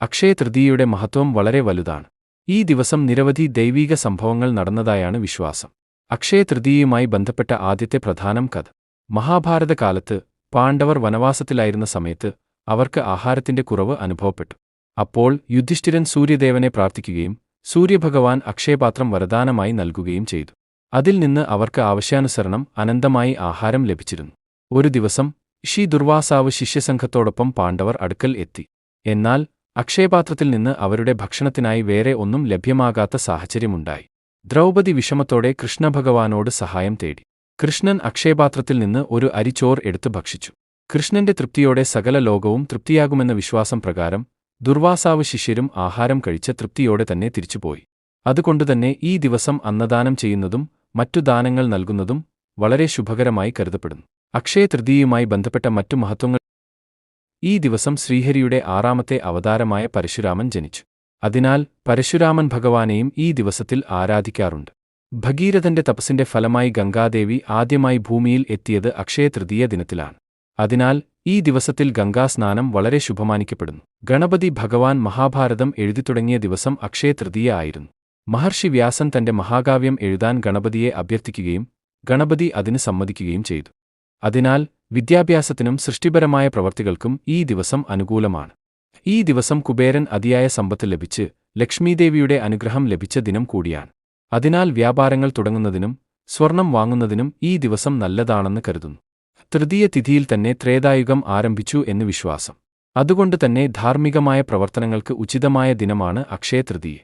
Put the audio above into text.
അക്ഷയതൃതീയയുടെ മഹത്വം വളരെ വലുതാണ്. ഈ ദിവസം നിരവധി ദൈവീക സംഭവങ്ങൾ നടന്നതായാണ് വിശ്വാസം. അക്ഷയതൃതീയയുമായി ബന്ധപ്പെട്ട ആദ്യത്തെ പ്രധാനം കഥ. മഹാഭാരതകാലത്ത് പാണ്ഡവർ വനവാസത്തിലായിരുന്ന സമയത്ത് അവർക്ക് ആഹാരത്തിന്റെ കുറവ് അനുഭവപ്പെട്ടു. അപ്പോൾ യുധിഷ്ഠിരൻ സൂര്യദേവനെ പ്രാർത്ഥിക്കുകയും സൂര്യഭഗവാൻ അക്ഷയപാത്രം വരദാനമായി നൽകുകയും ചെയ്തു. അതിൽ നിന്ന് അവർക്ക് ആവശ്യാനുസരണം അനന്തമായി ആഹാരം ലഭിച്ചിരുന്നു. ഒരു ദിവസം ഷി ദുർവാസാവ് ശിഷ്യസംഘത്തോടൊപ്പം പാണ്ഡവർ അടുക്കൽ എത്തി. എന്നാൽ അക്ഷയപാത്രത്തിൽ നിന്ന് അവരുടെ ഭക്ഷണത്തിനായി വേറെ ഒന്നും ലഭ്യമാകാത്ത സാഹചര്യമുണ്ടായി. ദ്രൗപദി വിഷമത്തോടെ കൃഷ്ണഭഗവാനോട് സഹായം തേടി. കൃഷ്ണൻ അക്ഷയപാത്രത്തിൽ നിന്ന് ഒരു അരിച്ചോർ എടുത്തു ഭക്ഷിച്ചു. കൃഷ്ണന്റെ തൃപ്തിയോടെ സകല ലോകവും തൃപ്തിയാകുമെന്ന വിശ്വാസം പ്രകാരം ദുർവാസാവ് ശിഷ്യരും ആഹാരം കഴിച്ച തൃപ്തിയോടെ തന്നെ തിരിച്ചുപോയി. അതുകൊണ്ടുതന്നെ ഈ ദിവസം അന്നദാനം ചെയ്യുന്നതും മറ്റു ദാനങ്ങൾ നൽകുന്നതും വളരെ ശുഭകരമായി കരുതപ്പെടുന്നു. അക്ഷയതൃതീയയുമായി ബന്ധപ്പെട്ട മറ്റു മഹത്വങ്ങൾ ഈ ദിവസം ശ്രീഹരിയുടെ ആറാമത്തെ അവതാരമായ പരശുരാമൻ ജനിച്ചു. അതിനാൽ പരശുരാമൻ ഭഗവാനെയും ഈ ദിവസത്തിൽ ആരാധിക്കാറുണ്ട്. ഭഗീരഥന്റെ തപസ്സിന്റെ ഫലമായി ഗംഗാദേവി ആദ്യമായി ഭൂമിയിൽ എത്തിയത് അക്ഷയതൃതീയ ദിനത്തിലാണ്. അതിനാൽ ഈ ദിവസത്തിൽ ഗംഗാസ്നാനം വളരെ ശുഭമാനിക്കപ്പെടുന്നു. ഗണപതി ഭഗവാൻ മഹാഭാരതം എഴുതിത്തുടങ്ങിയ ദിവസം അക്ഷയതൃതീയ ആയിരുന്നു. മഹർഷി വ്യാസൻ തന്റെ മഹാകാവ്യം എഴുതാൻ ഗണപതിയെ അഭ്യർത്ഥിക്കുകയും ഗണപതി അതിന് സമ്മതിക്കുകയും ചെയ്തു. അതിനാൽ വിദ്യാഭ്യാസത്തിനും സൃഷ്ടിപരമായ പ്രവർത്തികൾക്കും ഈ ദിവസം അനുകൂലമാണ്. ഈ ദിവസം കുബേരൻ അതിയായ സമ്പത്ത് ലഭിച്ച് ലക്ഷ്മീദേവിയുടെ അനുഗ്രഹം ലഭിച്ച ദിനം കൂടിയാണ്. അതിനാൽ വ്യാപാരങ്ങൾ തുടങ്ങുന്നതിനും സ്വർണം വാങ്ങുന്നതിനും ഈ ദിവസം നല്ലതാണെന്ന് കരുതുന്നു. തൃതീയ തിഥിയിൽ തന്നെ ത്രേതായുഗം ആരംഭിച്ചു എന്ന് വിശ്വാസം. അതുകൊണ്ട് തന്നെ ധാർമ്മികമായ പ്രവർത്തനങ്ങൾക്ക് ഉചിതമായ ദിനമാണ് അക്ഷയതൃതീയ.